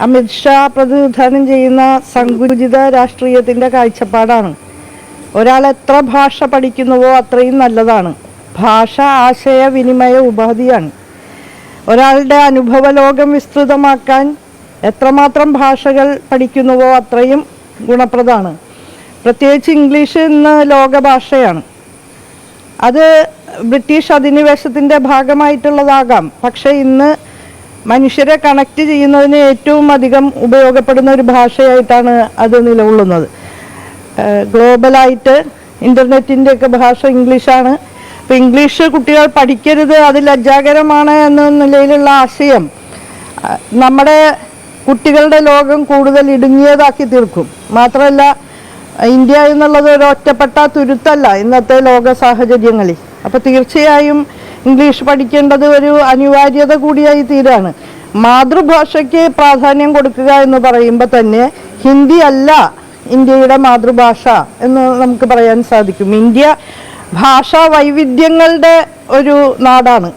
അമിത്ഷാ പ്രതിനിധാനം ചെയ്യുന്ന സങ്കുചിത രാഷ്ട്രീയത്തിന്റെ കാഴ്ചപ്പാടാണ്. ഒരാൾ എത്ര ഭാഷ പഠിക്കുന്നുവോ അത്രയും നല്ലതാണ്. ഭാഷ ആശയവിനിമയ ഉപാധിയാണ്. ഒരാളുടെ അനുഭവ ലോകം വിസ്തൃതമാക്കാൻ എത്രമാത്രം ഭാഷകൾ പഠിക്കുന്നുവോ അത്രയും ഗുണപ്രദമാണ്. പ്രത്യേകിച്ച് ഇംഗ്ലീഷ് ഇന്ന് ലോകഭാഷയാണ്. അത് ബ്രിട്ടീഷ് അധിനിവേശത്തിന്റെ ഭാഗമായിട്ടുള്ളതാകാം. പക്ഷേ ഇന്ന് മനുഷ്യരെ കണക്ട് ചെയ്യുന്നതിന് ഏറ്റവും അധികം ഉപയോഗപ്പെടുന്ന ഒരു ഭാഷയായിട്ടാണ് അത് നിലകൊള്ളുന്നത്. ഗ്ലോബലായിട്ട് ഇന്റർനെറ്റിന്റെ ഒക്കെ ഭാഷ ഇംഗ്ലീഷാണ്. അപ്പോൾ ഇംഗ്ലീഷ് കുട്ടികൾ പഠിക്കരുത് അത് ലജ്ജാകരമാണ് എന്ന നിലയിലുള്ള ആശയം നമ്മുടെ കുട്ടികളുടെ ലോകം കൂടുതൽ ഇടുങ്ങിയതാക്കി തീർക്കും. മാത്രമല്ല ഇന്ത്യ എന്നുള്ളത് ഒരു ഒറ്റപ്പെട്ട തുരുത്തല്ല ഇന്നത്തെ ലോക സാഹചര്യങ്ങളിൽ. അപ്പോൾ തീർച്ചയായും ഇംഗ്ലീഷ് പഠിക്കേണ്ടത് ഒരു അനിവാര്യത കൂടിയായി തീരാണ്. മാതൃഭാഷയ്ക്ക് പ്രാധാന്യം കൊടുക്കുക എന്ന് പറയുമ്പോൾ തന്നെ ഹിന്ദി അല്ല ഇന്ത്യയുടെ മാതൃഭാഷ എന്ന് നമുക്ക് പറയാൻ സാധിക്കും. ഇന്ത്യ ഭാഷാ വൈവിധ്യങ്ങളുടെ ഒരു നാടാണ്.